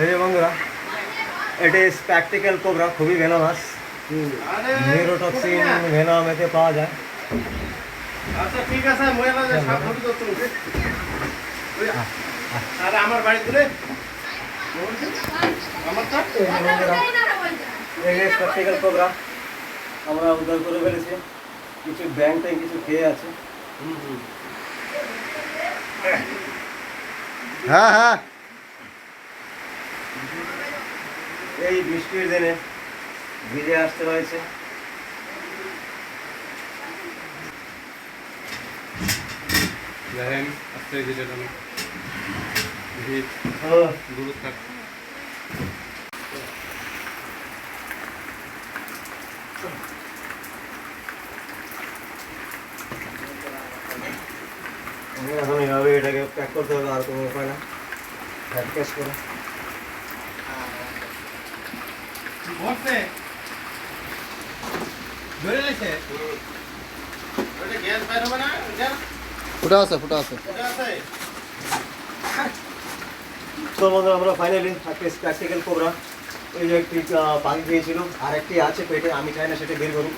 এই যে বন্ধুরা এটা স্প্যাকটিক্যাল কোবরা খুবই ভেনামাস নিউরোটক্সিন ভেনাম এতে পাওয়া যায়। আচ্ছা ঠিক আছে মহিলা যে সাপ ধরতে তো তুমি আমার বাড়ি তুলে আমারটা এই যে বন্ধুরা এই যে স্প্যাকটিক্যাল কোবরা আমরা উদ্ধার করে ফেলেছি। কিছু ব্যাং ট্যাং কিছু খেয়ে আছে। হ্যাঁ হ্যাঁ। এই বৃষ্টির দিনে ভিজে আসতে হয়েছে। দেখেন আস্তে ও, দূর থাক। আমি এখন এইভাবে এটাকে প্যাক করতে হবে আর কোনো উপায় না। প্যাক ক্যাশ করে। ফুটা আছে ফুটা আছে। তো বন্ধুরা আমরা ফাইনালি একটা প্র্যাকটিক্যাল কোবরা এই যে একটি পাখি খেয়েছিল আর একটি আছে পেটে আমি চাই না সেটা বের করুন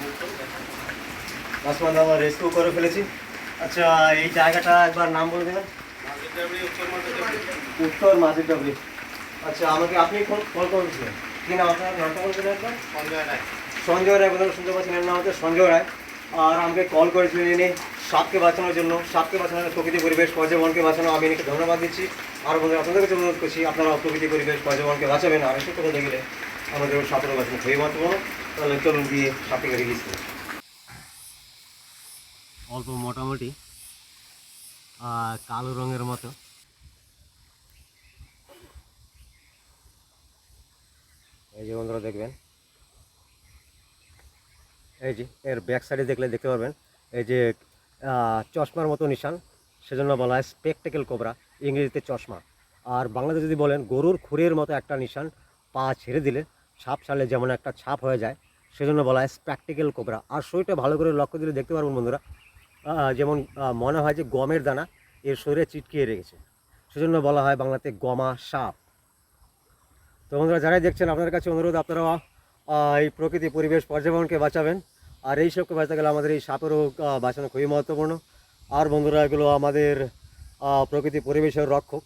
আমরা রেস্কিউ করে ফেলেছি। আচ্ছা এই জায়গাটা একবার নাম বলে দেবেন? উত্তর মাঝের ডাবরি আচ্ছা আমাকে আপনি কল করেছিলেন। কি নাম আপনার? নামটা বলছিলেন একবার? সঞ্জয় রায়। বন্ধুরা শুনতে পাচ্ছেন। এর নাম হচ্ছে সঞ্জয় রায়। আর আমাকে কল করেছিলেন ইনি সাপকে বাঁচানোর জন্য। সাপকে বাঁচানোর প্রকৃতি পরিবেশ পর্যবনকে বাঁচানো। আমি এনাকে ধন্যবাদ দিচ্ছি। আর বন্ধুরা আপনাদের কাছে অনুরোধ করছি আপনারা প্রকৃতি পরিবেশ পর্যবনকে বাঁচাবেন। আর এসব কথা দেখলে আমাদের সাপেরও বাঁচানো খুবই মাত্রপূর্ণ তাহলে চলুন গিয়ে সাপটিকে রিলিজ করি। অল্প মোটামুটি কালো রঙের মতো। এই যে বন্ধুরা দেখবেন, এই যে এর ব্যাক সাইডে দেখলে দেখতে পারবেন, এই যে চশমার মতো নিশান, সেজন্য বলা হয় স্পেকটেকেল কোবরা ইংরেজিতে চশমা। আর বাংলাতে যদি বলেন, গরুর খুরের মতো একটা নিশান পা ছেড়ে দিলে ছাপ ছাড়লে যেমন একটা ছাপ হয়ে যায়, সেজন্য বলা হয় স্প্যাকটিক্যাল কোবরা আর শরীরটা ভালো করে লক্ষ্য দিলে দেখতে পারবেন বন্ধুরা যেমন মনে হয় যে গমের দানা, এর শরীরে চিটকিয়ে রেখেছে। সেজন্য বলা হয় বাংলাতে গমা সাপ। তো বন্ধুরা, যারাই দেখছেন, আপনাদের কাছে অনুরোধ, আপনারা এই প্রকৃতি, পরিবেশ, পর্যাবরণকে বাঁচাবেন। আর এই সবকে বাঁচাতে গেলে আমাদের এই সাপেরও বাঁচানো খুবই মহত্বপূর্ণ। আর বন্ধুরা, এগুলো আমাদের প্রকৃতি, পরিবেশের রক্ষক।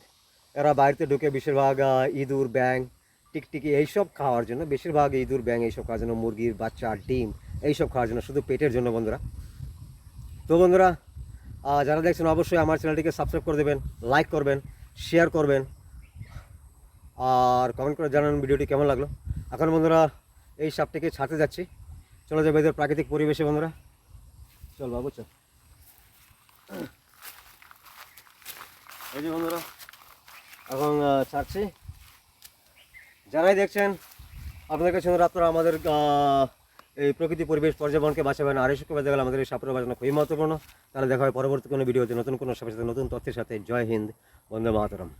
এরা বাড়িতে ঢুকে বেশিরভাগ ইঁদুর ব্যাং টিকটিকি এইসব খাওয়ার জন্য, বেশিরভাগ ইঁদুর ব্যাং এইসব খাওয়ার জন্য মুরগির বাচ্চা, ডিম এইসব খাওয়ার জন্য, শুধু পেটের জন্য বন্ধুরা। তো বন্ধুরা যারা দেখছেন, অবশ্যই আমার চ্যানেলটিকে সাবস্ক্রাইব করে দেবেন লাইক করবেন শেয়ার করবেন, আর কমেন্ট করে জানান ভিডিওটি কেমন লাগল। এখন বন্ধুরা, এই সাপটিকে ছাড়তে যাচ্ছি। চলো যাবে এদের প্রাকৃতিক পরিবেশে বন্ধুরা। চল বাবু, চল। এই যে বন্ধুরা, এখন ছাড়ছি। যারাই দেখছেন, আপনাদের কাছে আপনারা আমাদের এই প্রকৃতি পরিবেশ পর্যবনকে বাঁচাবেন আর এসবকে শুক্রবার গেলে আমাদের এই সাপের বাজানো খুবই মহত্বপূর্ণ। তাহলে দেখা হয় পরবর্তী কোনো ভিডিওতে নতুন কোনো সাপের সাথে নতুন তথ্যের সাথে। জয় হিন্দ, বন্দে মাতরম।